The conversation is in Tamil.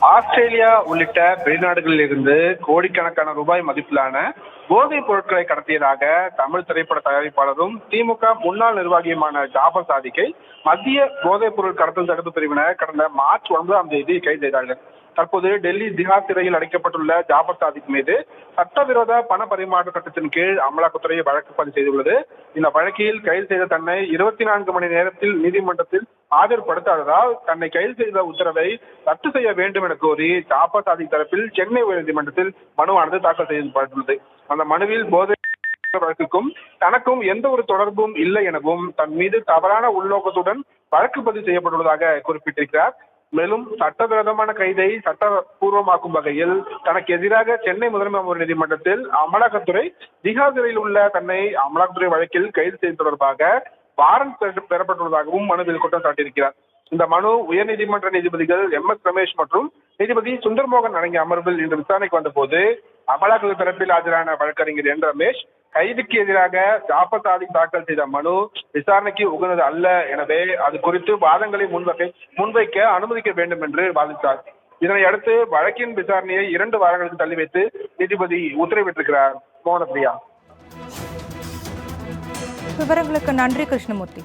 ஆஸ்திரேலியா உள்ளிட்ட வெளிநாடுகளில் இருந்து கோடிக்கணக்கான ரூபாய் மதிப்பிலான போதைப் பொருட்களை கடத்தியதாக தமிழ் திரைப்பட தயாரிப்பாளரும் திமுக முன்னாள் நிர்வாகியுமான ஜாபர் சாதிக்கை மத்திய போதைப் பொருள் கடத்தல் தடுப்பு பிரிவினர் கடந்த மார்ச் ஒன்பதாம் தேதி கைது செய்தார்கள். தற்போது டெல்லி திஹார் சிறையில் அடைக்கப்பட்டுள்ள ஜாபர் சாதிக் மீது சட்டவிரோத பண பரிமாற்ற சட்டத்தின் கீழ் அமலாக்கத்துறை வழக்கு பதிவு செய்துள்ளது. இந்த வழக்கில் கைது செய்த தன்னை இருபத்தி நான்கு மணி நேரத்தில் நீதிமன்றத்தில் ஆஜர்படுத்தாததால் தன்னை கைது செய்த உத்தரவை ரத்து செய்ய வேண்டும் என கோரி ஜாபர் சாதிக் தரப்பில் சென்னை உயர்நீதிமன்றத்தில் மனுவானது தாக்கல் செய்யப்பட்டுள்ளது. அந்த மனுவில் போதை வழக்குக்கும் தனக்கும் எந்த ஒரு தொடர்பும் இல்லை எனவும் தன் மீது தவறான உள்நோக்கத்துடன் வழக்கு பதிவு செய்யப்பட்டுள்ளதாக குறிப்பிட்டிருக்கிறார். மேலும் சட்டவிரோதமான கைதை சட்டபூர்வமாக்கும் வகையில் தனக்கு எதிராக சென்னை முதன்மை அமர்வு நீதிமன்றத்தில் அமலாக்கத்துறை திகார் சிறையில் உள்ள தன்னை அமலாக்கத்துறை வழக்கில் கைது செய்வது தொடர்பாக வாரண்ட் பெறப்பட்டுள்ளதாகவும் மனுவில் குற்றம் சாட்டியிருக்கிறார். இந்த மனு உயர்நீதிமன்ற நீதிபதிகள் எம். எஸ். ரமேஷ் மற்றும் நீதிபதி சுந்தர்மோகன் அடங்கிய அமர்வில் இன்று விசாரணைக்கு வந்தபோது அமலாக்கத்துறை தரப்பில் ஆஜரான வழக்கறிஞர் என். ரமேஷ் கைதுக்கு எதிராக ஜாபர் தாக்கல் செய்த மனு விசாரணைக்கு உகந்தது அல்ல. எனவே அது குறித்து வாதங்களை முன்வைக்க முன்வைக்க அனுமதிக்க வேண்டும் என்று வாதிட்டார். இதனை அடுத்து வழக்கின் விசாரணையை இரண்டு வாரங்களுக்கு தள்ளி வைத்து நீதிபதி உத்தரவிட்டிருக்கிறார். மோகனப்பிரியா விவரங்களுக்கு நன்றி கிருஷ்ணமூர்த்தி.